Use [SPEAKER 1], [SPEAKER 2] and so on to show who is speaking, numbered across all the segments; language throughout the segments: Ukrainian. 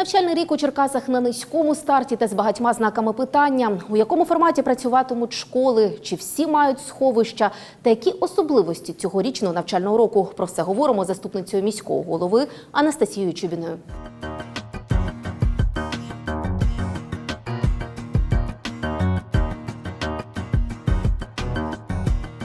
[SPEAKER 1] Навчальний рік у Черкасах на низькому старті та з багатьма знаками питання. У якому форматі працюватимуть школи? Чи всі мають сховища? Та які особливості цьогорічного навчального року? Про все говоримо з заступницею міського голови Анастасією Чубіною.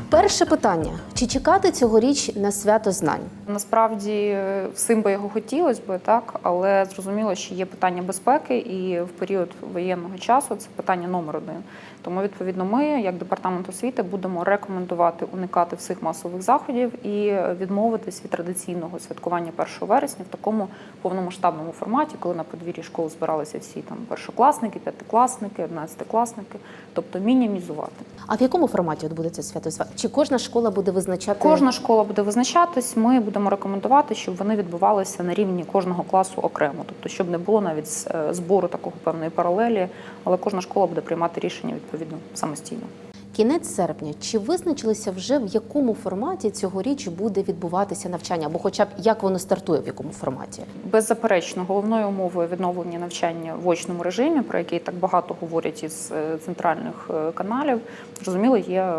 [SPEAKER 1] Перше питання: чи чекати цьогоріч на свято знань?
[SPEAKER 2] Насправді е, всім би його хотілося би, так але зрозуміло, що є питання безпеки, і в період воєнного часу це питання номер один. Тому відповідно ми, як департамент освіти, будемо рекомендувати уникати всіх масових заходів і відмовитись від традиційного святкування 1 вересня в такому повномасштабному форматі, коли на подвір'ї школ збиралися всі там першокласники, п'ятикласники, одинадцятикласники, тобто мінімізувати.
[SPEAKER 1] А в якому форматі от буде це свято? Чи кожна школа буде визначати?
[SPEAKER 2] Кожна школа буде визначатись. Ми будемо рекомендувати, щоб вони відбувалися на рівні кожного класу окремо, тобто, щоб не було навіть е, збору такого певної паралелі, але кожна школа буде приймати рішення відповідно самостійно.
[SPEAKER 1] Кінець серпня. Чи визначилися вже в якому форматі цьогоріч буде відбуватися навчання, або хоча б як воно стартує, в якому форматі?
[SPEAKER 2] Беззаперечно, головною умовою відновлення навчання в очному режимі, про який так багато говорять із е, центральних е, каналів, зрозуміло, є е,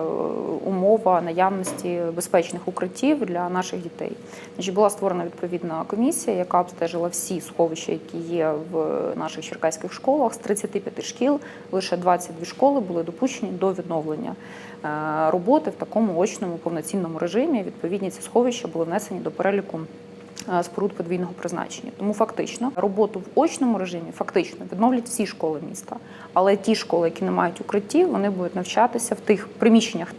[SPEAKER 2] умова наявності безпечних укриттів для наших дітей. Значить, була створена відповідна комісія, яка обстежила всі сховища, які є в наших черкаських школах. З 35 шкіл лише 22 школи були допущені до відновлення е, роботи в такому очному повноцінному режимі. Відповідні ці сховища були внесені до переліку е, споруд подвійного призначення. Тому фактично роботу в очному режимі фактично відновлять всі школи міста. Але ті школи, які не мають укриттів, вони будуть навчатися в тих приміщеннях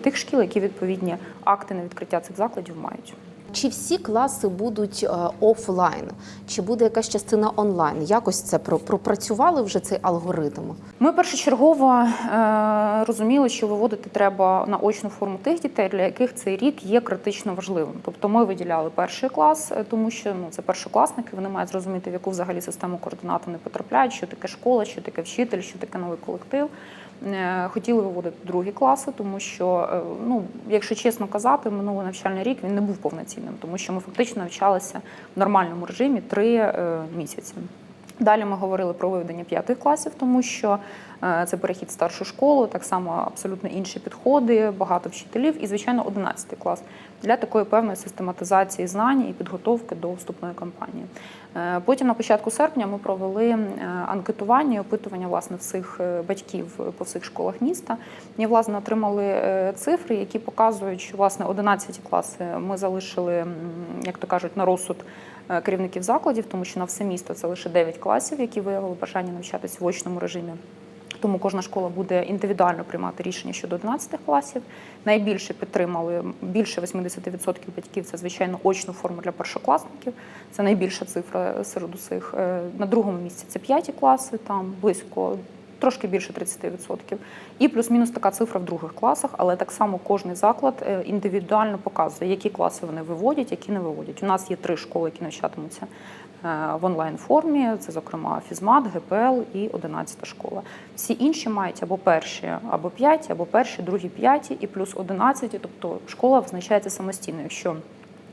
[SPEAKER 2] тих шкіл, які відповідні акти на відкриття цих закладів мають.
[SPEAKER 1] Чи всі класи будуть е, офлайн, чи буде якась частина онлайн? Якось це пропрацювали вже цей алгоритм?
[SPEAKER 2] Ми першочергово е, розуміли, що виводити треба на очну форму тих дітей, для яких цей рік є критично важливим. Тобто ми виділяли перший клас, е, тому що ну це першокласники, вони мають зрозуміти, в яку взагалі систему координат вони потрапляють, що таке школа, що таке вчитель, що таке новий колектив. Е, Хотіли виводити другі класи, тому що, е, ну, якщо чесно казати, минулий навчальний рік він не був повноцінним, тому що ми фактично навчалися в нормальному режимі три е, місяці. Далі ми говорили про виведення п'ятих класів, тому що е, це перехід в старшу школу, так само абсолютно інші підходи, багато вчителів і, звичайно, 11 клас для такої певної систематизації знань і підготовки до вступної кампанії. Е, Потім на початку серпня ми провели е, анкетування і опитування власне всіх батьків по всіх школах міста. І власне отримали цифри, які показують, що власне 11 класи ми залишили, як то кажуть, на розсуд керівників закладів, тому що на все місто це лише 9 класів, які виявили бажання навчатися в очному режимі. Тому кожна школа буде індивідуально приймати рішення щодо 11 класів. Найбільше підтримали більше 80% батьків. Це звичайно очну форму для першокласників. Це найбільша цифра серед усіх. Е, На другому місці це 5 класи, там близько. Трошки більше 30%. І плюс-мінус така цифра в других класах, але так само кожний заклад е, індивідуально показує, які класи вони виводять, які не виводять. У нас є три школи, які навчатимуться е, в онлайн формі. Це, зокрема, фізмат, ГПЛ і 11 школа. Всі інші мають або перші, або п'яті, або перші, другі, п'яті, і плюс 11, тобто школа визначається самостійно. Якщо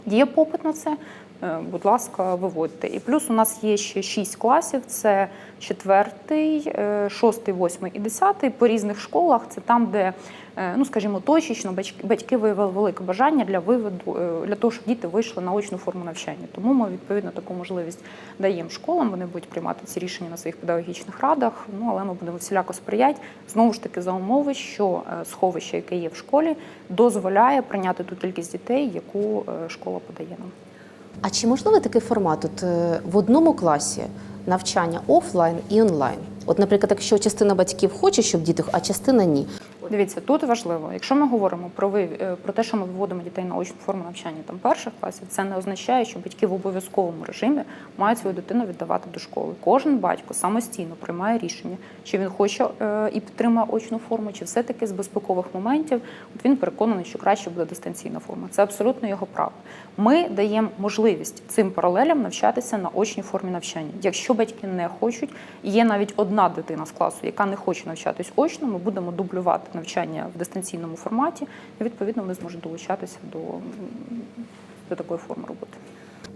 [SPEAKER 2] є попит на це, будь ласка, виводьте. І плюс у нас є ще шість класів: це четвертий, е, шостий, восьмий і десятий по різних школах. Це там, де, е, ну скажімо, точечно батьки- виявили велике бажання для виводу е, для того, щоб діти вийшли на очну форму навчання. Тому ми відповідно таку можливість даємо школам. Вони будуть приймати ці рішення на своїх педагогічних радах. Ну але ми будемо всіляко сприяти знову ж таки за умови, що е, сховище, яке є в школі, дозволяє прийняти ту кількість дітей, яку е, школа подає нам.
[SPEAKER 1] А чи можливий такий формат? От е, в одному класі навчання офлайн і онлайн? От, наприклад, якщо частина батьків хоче, щоб діти, а частина ні.
[SPEAKER 2] Дивіться, тут важливо, якщо ми говоримо про ви е, про те, що ми виводимо дітей на очну форму навчання там перших класів, це не означає, що батьки в обов'язковому режимі мають свою дитину віддавати до школи. Кожен батько самостійно приймає рішення, чи він хоче е, і підтримує очну форму, чи все-таки з безпекових моментів. От він переконаний, що краще буде дистанційна форма. Це абсолютно його право. Ми даємо можливість цим паралелям навчатися на очній формі навчання. Якщо батьки не хочуть, є навіть одна дитина з класу, яка не хоче навчатись очно, ми будемо дублювати навчання в дистанційному форматі, і відповідно ми зможуть долучатися до, до такої форми роботи.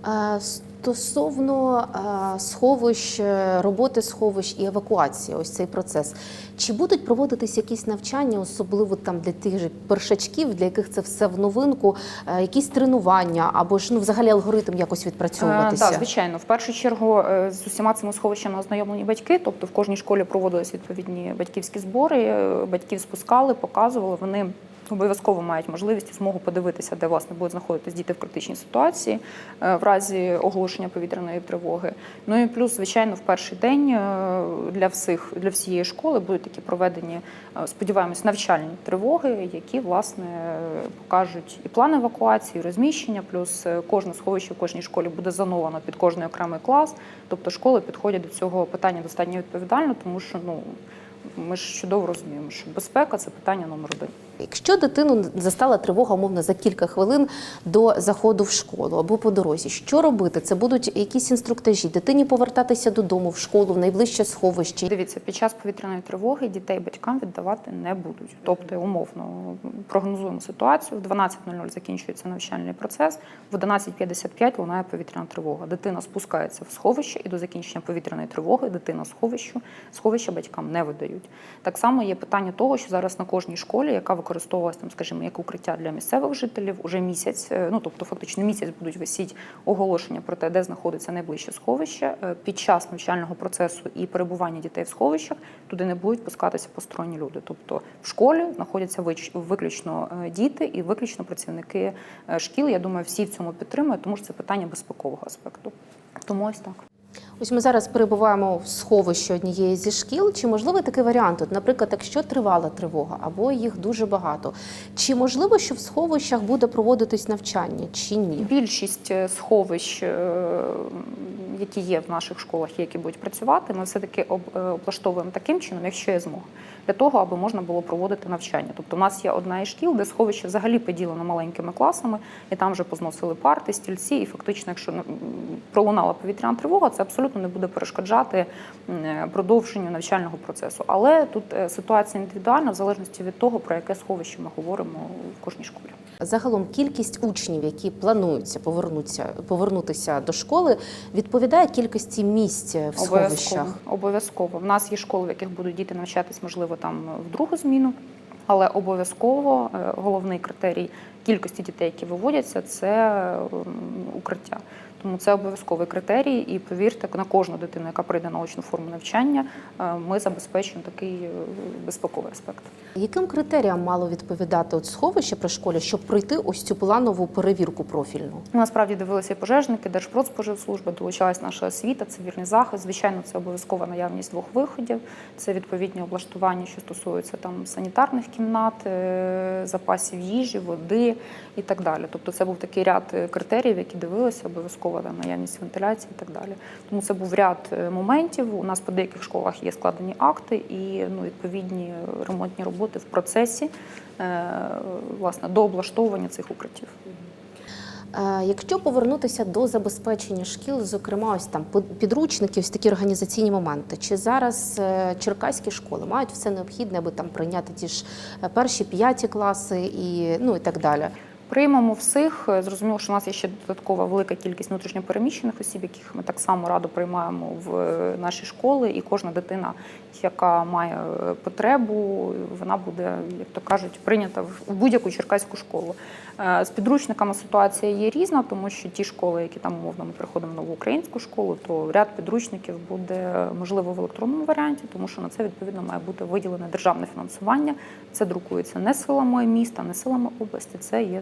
[SPEAKER 1] Е, Стосовно е, сховищ, е, роботи сховищ і евакуації, ось цей процес. Чи будуть проводитись якісь навчання, особливо там для тих же першачків, для яких це все в новинку, е, якісь тренування або ж ну взагалі алгоритм якось відпрацьовуватися?
[SPEAKER 2] Так, звичайно. В першу чергу е, з усіма цими сховищами ознайомлені батьки. Тобто в кожній школі проводились відповідні батьківські збори. е, Батьків спускали, показували. Вони обов'язково мають можливість і змогу подивитися, де власне будуть знаходитись діти в критичній ситуації е, в разі оголошення повітряної тривоги. Ну і плюс, звичайно, в перший день е, для всіх для всієї школи будуть такі проведені, е, сподіваємось, навчальні тривоги, які власне покажуть і план евакуації, і розміщення. Плюс кожне сховище в кожній школі буде зоновано під кожний окремий клас. Тобто школи підходять до цього питання достатньо відповідально, тому що ну ми ж чудово розуміємо, що безпека це питання номер один.
[SPEAKER 1] Якщо дитину застала тривога, умовно, за кілька хвилин до заходу в школу або по дорозі, що робити? Це будуть якісь інструктажі, дитині повертатися додому в школу, в найближче сховище.
[SPEAKER 2] Дивіться, під час повітряної тривоги дітей батькам віддавати не будуть. Тобто, умовно прогнозуємо ситуацію. В 12.00 закінчується навчальний процес, в 11.55 лунає повітряна тривога. Дитина спускається в сховище, і до закінчення повітряної тривоги дитина сховищу сховища батькам не видають. Так само є питання того, що зараз на кожній школі, яка використовувалася там, скажімо, як укриття для місцевих жителів, уже місяць, е, ну тобто фактично місяць будуть висіти оголошення про те, де знаходиться найближче сховище. Е, Під час навчального процесу і перебування дітей в сховищах туди не будуть пускатися посторонні люди. Тобто в школі знаходяться виключно е, діти і виключно працівники шкіл. Я думаю, всі в цьому підтримують, тому що це питання безпекового аспекту. Тому ось так.
[SPEAKER 1] Ось ми зараз перебуваємо в сховищі однієї зі шкіл. Чи можливий такий варіант? От, наприклад, якщо тривала тривога або їх дуже багато, чи можливо, що в сховищах буде проводитись навчання, чи ні?
[SPEAKER 2] Більшість е, сховищ, е, які є в наших школах, які будуть працювати, ми все-таки е, облаштовуємо таким чином, якщо є змога, для того, аби можна було проводити навчання. Тобто, у нас є одна із шкіл, де сховище взагалі поділено маленькими класами, і там вже позносили парти, стільці, і фактично, якщо пролунала повітряна тривога, це абсолютно не буде перешкоджати е, продовженню навчального процесу. Але тут е, ситуація індивідуальна, в залежності від того, про яке сховище ми говоримо в кожній школі.
[SPEAKER 1] Загалом кількість учнів, які плануються повернутися, повернутися до школи, відповідає кількості місць в сховищах.
[SPEAKER 2] Обов'язково. В нас є школи, в яких будуть діти навчатись, можливо, там в другу зміну, але обов'язково е, головний критерій кількості дітей, які виводяться, це укриття. Тому це обов'язковий критерій, і повірте, на кожну дитину, яка прийде на очну форму навчання, е, ми забезпечуємо такий е, безпековий аспект.
[SPEAKER 1] Яким критеріям мало відповідати от сховище при школі, щоб пройти ось цю планову перевірку профільну?
[SPEAKER 2] Ну, Насправді дивилися і пожежники, Держпродспоживслужба, долучалась наша освіта, цивільний захист. Звичайно, це обов'язкова наявність двох виходів. Це відповідні облаштування, що стосуються там санітарних кімнат, е, запасів їжі, води і так далі. Тобто, це був такий ряд критеріїв, які дивилися, обов'язкова наявність вентиляції і так далі. Тому це був ряд е, моментів. У нас по деяких школах є складені акти і ну, відповідні ремонтні роботи в процесі е, власне до облаштовування цих укриттів.
[SPEAKER 1] Е, Якщо повернутися до забезпечення шкіл, зокрема, ось там підручники, ось такі організаційні моменти, чи зараз черкаські школи мають все необхідне, аби там прийняти ті ж перші п'яті класи і ну і так далі?
[SPEAKER 2] Приймемо всіх. Е, Зрозуміло, що у нас є ще додаткова велика кількість внутрішньопереміщених осіб, яких ми так само радо приймаємо в е, наші школи. І кожна дитина, яка має е, потребу, вона буде, як то кажуть, прийнята в будь-яку черкаську школу. Е, З підручниками ситуація є різна, тому що ті школи, які там умовно ми приходимо в нову українську школу, то ряд підручників буде можливо в електронному варіанті, тому що на це відповідно має бути виділене державне фінансування. Це друкується не силами міста, не силами області. Це є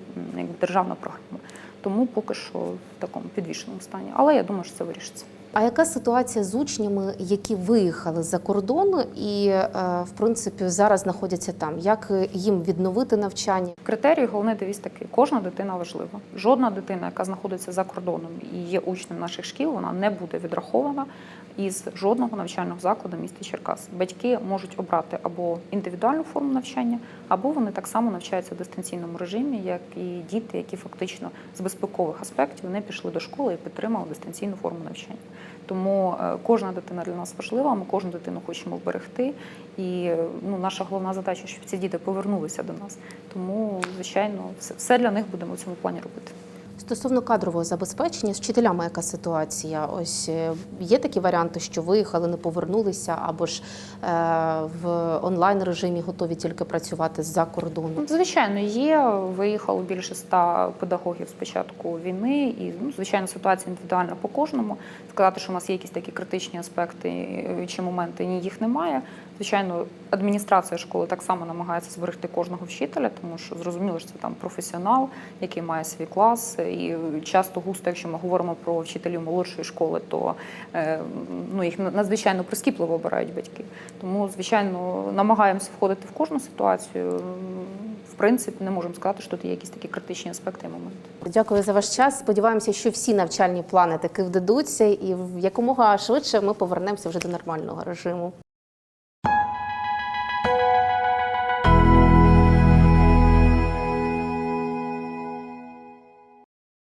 [SPEAKER 2] державна програма. Тому поки що в такому підвішеному стані. Але я думаю, що це вирішиться.
[SPEAKER 1] А яка ситуація з учнями, які виїхали за кордон і е, в принципі зараз знаходяться там? Як їм відновити навчання?
[SPEAKER 2] Критерій головний девіз такий: кожна дитина важлива. Жодна дитина, яка знаходиться за кордоном і є учнем наших шкіл, вона не буде відрахована із жодного навчального закладу міста Черкас. Батьки можуть обрати або індивідуальну форму навчання, або вони так само навчаються в дистанційному режимі, як і діти, які фактично з безпекових аспектів не пішли до школи і підтримали дистанційну форму навчання. Тому е, кожна дитина для нас важлива. Ми кожну дитину хочемо вберегти. І е, ну, наша головна задача, щоб ці діти повернулися до нас. Тому, звичайно, все, для них будемо в цьому плані робити.
[SPEAKER 1] Стосовно кадрового забезпечення з вчителями, яка ситуація? Ось е, є такі варіанти, що виїхали, не повернулися, або ж е, в онлайн режимі готові тільки працювати з-за кордону.
[SPEAKER 2] Ну, Звичайно, є. Виїхало більше ста педагогів з початку війни, і ну, звичайно, ситуація індивідуальна по кожному. Сказати, що у нас є якісь такі критичні аспекти е, чи моменти, ні, їх немає. Звичайно, адміністрація школи так само намагається зберегти кожного вчителя, тому що зрозуміло, що це там професіонал, який має свій клас. І часто густо, якщо ми говоримо про вчителів молодшої школи, то е, ну, їх надзвичайно прискіпливо обирають батьки. Тому, звичайно, намагаємося входити в кожну ситуацію. В принципі, не можемо сказати, що тут є якісь такі критичні аспекти і моменти.
[SPEAKER 1] Дякую за ваш час. Сподіваємося, що всі навчальні плани таки вдадуться, і якомога швидше ми повернемося вже до нормального режиму.